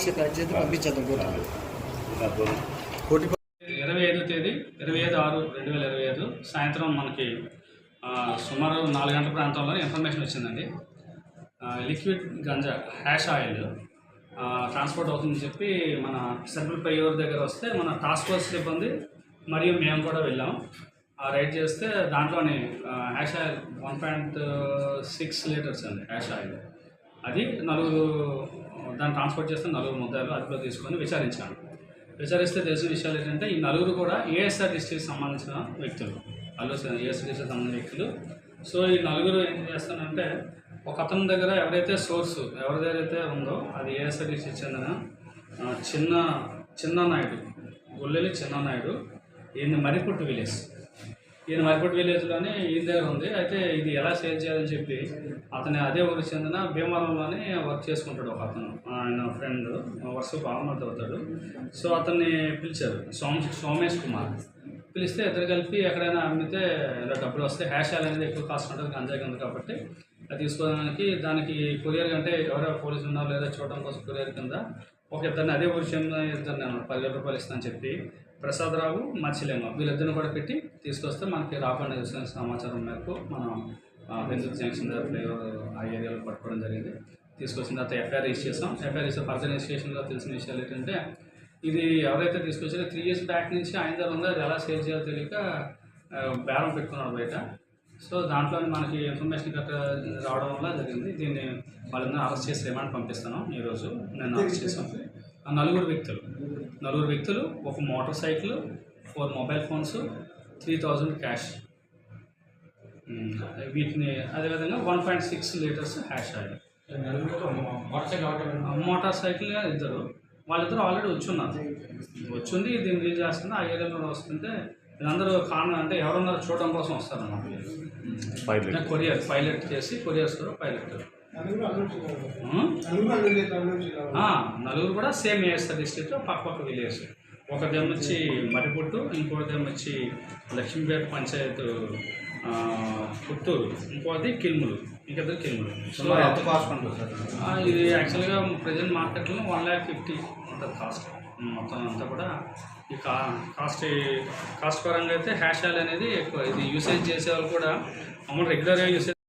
Box pack చేసి పంపించేద్దాం కోటి ఇరవై ఐదో తేదీ ఇరవై ఐదు ఆరు రెండు వేల ఇరవై ఐదు సాయంత్రం మనకి సుమారు నాలుగు గంటల ప్రాంతంలో ఇన్ఫర్మేషన్ వచ్చిందండి. Liquid ganja hash oil transport అవుతుందని చెప్పి మన సెంట్రల్ పయ్యూర్ దగ్గర వస్తే మన టాస్క్ ఫోర్స్ సిబ్బంది మరియు మేము కూడా వెళ్ళాం. ఆ రైడ్ చేస్తే దాంట్లోని hash oil one point six litres అండి హ్యాష్ ఆయిల్. అది నలుగురు దాన్ని ట్రాన్స్పోర్ట్ చేస్తే నలుగురు ముద్దాలు అదుపులో తీసుకొని విచారించాను విచారిస్తే తెలిసిన విషయాలు ఏంటంటే ఈ నలుగురు కూడా ఏఎస్ఆర్ డిస్ట్రిక్ట్ సంబంధించిన వ్యక్తులు. అల్లు ఏఎస్ఆర్టీసీకి సంబంధించిన వ్యక్తులు. సో ఈ నలుగురు ఏం చేస్తానంటే ఒక అతని దగ్గర ఎవరైతే సోర్స్ ఎవరి దగ్గర అయితే ఉందో అది ఏఎస్ఆర్ డిస్ట్రిక్ట్ చెందిన చిన్న చిన్న నాయుడు గొల్లెలి చిన్న నాయుడు ఈయన మరిపుట్టు విలేజ్. ఈయన మైపూట్ విలేజ్లోని ఈయన దగ్గర ఉంది. అయితే ఇది ఎలా సేల్ చేయాలని చెప్పి అతని అదే ఊరికి చెందిన భీమవరంలోనే వర్క్ చేసుకుంటాడు ఒక అతను. ఆయన ఫ్రెండ్ వర్షపు ఆమర్త అవుతాడు. సో అతన్ని పిలిచారు. సోమ సోమేష్ కుమార్. పిలిస్తే ఇద్దరు కలిపి ఎక్కడైనా అమ్మితే ఇలా డబ్బులు వస్తే హ్యాష్ అనేది ఎక్కువ కాస్ట్ ఉంటుంది గంజాయి కింద కాబట్టి. అది తీసుకోవడానికి దానికి కొరియర్ అంటే ఎవరో పోలీసులు ఉన్నారో లేదా చూడడం కోసం కొరియర్ కింద ఒక ఇద్దరిని అదే విషయంలో ఇద్దరిని ఇద్దరు నేను పదివేల రూపాయలు ఇస్తానని చెప్పి ప్రసాదరావు మత్స్యలింగం వీళ్ళిద్దరిని కూడా పెట్టి తీసుకొస్తే మనకి రాకుండా సమాచారం మేరకు మనం బెంజూర్ జంక్షన్ దగ్గర ఫ్లేవర్ ఆ ఏరియాలో పట్టుకోవడం జరిగింది. తీసుకొచ్చిన తర్వాత ఎఫ్ఐఆర్ రిజిస్టర్ చేసాం. ఎఫ్ఐఆర్ రిజిస్టర్ ఫర్దర్ ఇన్వెస్టిగేషన్లో తెలిసిన విషయాలు ఏంటంటే ఇది ఎవరైతే తీసుకొచ్చారో త్రీ ఇయర్స్ బ్యాక్ నుంచి ఆయన దగ్గర ఉందో అది ఎలా సేల్ చేయాలో తెలియక బేరం పెట్టుకున్నాడు బయట. సో దాంట్లో మనకి ఇన్ఫర్మేషన్ గట్రా రావడం వల్ల జరిగింది. దీన్ని వాళ్ళందరూ అరెస్ట్ చేసి రిమాండ్ పంపిస్తాను ఈరోజు. నేను అరెస్ట్ చేశాను ఆ నలుగురు వ్యక్తులు. నలుగురు వ్యక్తులు ఒక motor cycle four mobile phones three thousand cash. వీటిని అదేవిధంగా one point six litres hash oil. Motor cycle ఇద్దరు. వాళ్ళిద్దరు ఆల్రెడీ వచ్చున్నారు. వచ్చింది దీన్ని రీల్ చేస్తున్నా ఆ ఏరియాలో వస్తుంటే వీళ్ళందరూ కారణం అంటే ఎవరున్నారో చూడడం కోసం వస్తారన్నమాట వీళ్ళు. కొరియర్ పైలట్ చేసి కొరియర్స్ కూడా పైలట్ నలుగురు కూడా సేమ్ ఏఎస్ఆర్ డిస్ట్రిక్ట్ పక్క పక్క విలేజ్. ఒకదేమో వచ్చి మరిపుట్టు ఇంకోటిదేమో వచ్చి లక్ష్మీపేట పంచాయత్ పుత్తూరు. ఇంకోటి కిల్ములు. ఇంకిద్దరు కిల్ములు. సో ఎంత కాస్ట్ ఉంటుంది సార్? ఇది యాక్చువల్గా ప్రజెంట్ మార్కెట్లో వన్ ల్యాక్ ఫిఫ్టీ ఉంటుంది కాస్ట్ మొత్తం అంతా కూడా ఈ కా కాస్ట్ కాస్ట్ పరంగా అయితే హ్యాష్ ఆయిల్ అనేది ఎక్కువ. ఇది యూసేజ్ చేసే వాళ్ళు కూడా అమౌంట్ రెగ్యులర్గా యూసేజ్